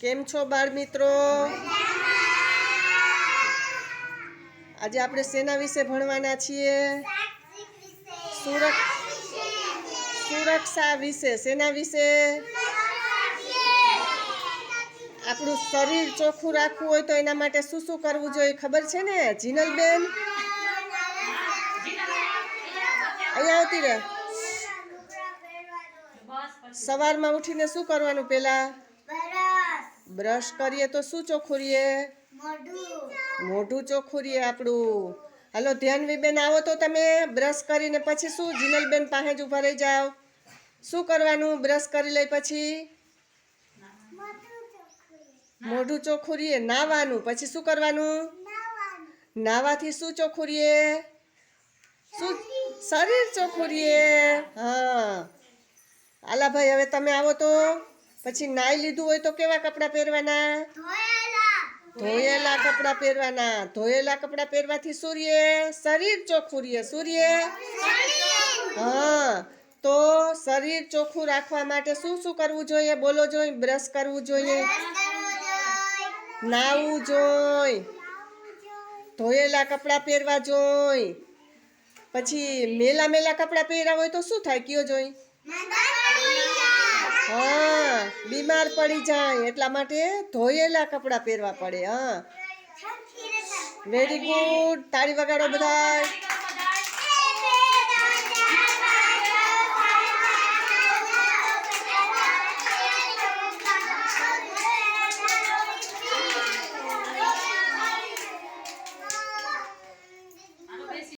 કેમ છો બાળ મિત્રો? આજે આપણે સેના વિશે ભણવાના છીએ. સુરક્ષ વિશે શેના વિશે? આપણું શરીર ચોખ્ખું રાખવું હોય તો એના માટે શું શું કરવું જોઈએ ખબર છે ને? જીનલબેન? અહીંયા આવતી રહે. સવારમાં ઉઠીને શું કરવાનું પહેલા? બ્રશ કરીએ તો શું ચોખ્ખું રહીએ મોઢું ચોખ્ખું રહીએ આપણું. હાલો, ધ્યાનવીબેન આવો તો તમે બ્રશ કરીને પછી શું? જીનલબેન પાસે જ ઊભા રહી જાઓ. શું કરવાનું? બ્રશ કરી લઈ પછી? મોઢું ચોખ્ખું રહીએ નાવાનું. પછી શું કરવાનું? નાવાથી શું ચોખ્ખું રહીએ શું? શરીર ચોખ્ખું રહીએ હા. આલા ભાઈ હવે તમે આવો તો. પછી નાઈ લીધું હોય તો કેવા કપડાં પહેરવાના? ધોયેલા કપડાં પહેરવાના. ધોયેલા કપડાં પહેરવાથી સૂર્ય શરીર ચોખ્ખું રહે. સૂર્ય? હા. તો શરીર ચોખ્ખું રાખવા માટે શું શું કરવું જોઈએ? બોલો જોઈએ બ્રશ કરવું જોઈએ? નાવું જોઈએ ધોયેલા કપડાં પહેરવા જોઈ. પછી મેલા મેલા કપડાં પહેર્યા હોય તો શું થાય? કયો જોઈ? બીમાર પડી જાય એટલા માટે ધોયેલા કપડાં પહેરવા પડે હા. વેરી ગુડ તાળી વગાડો બધા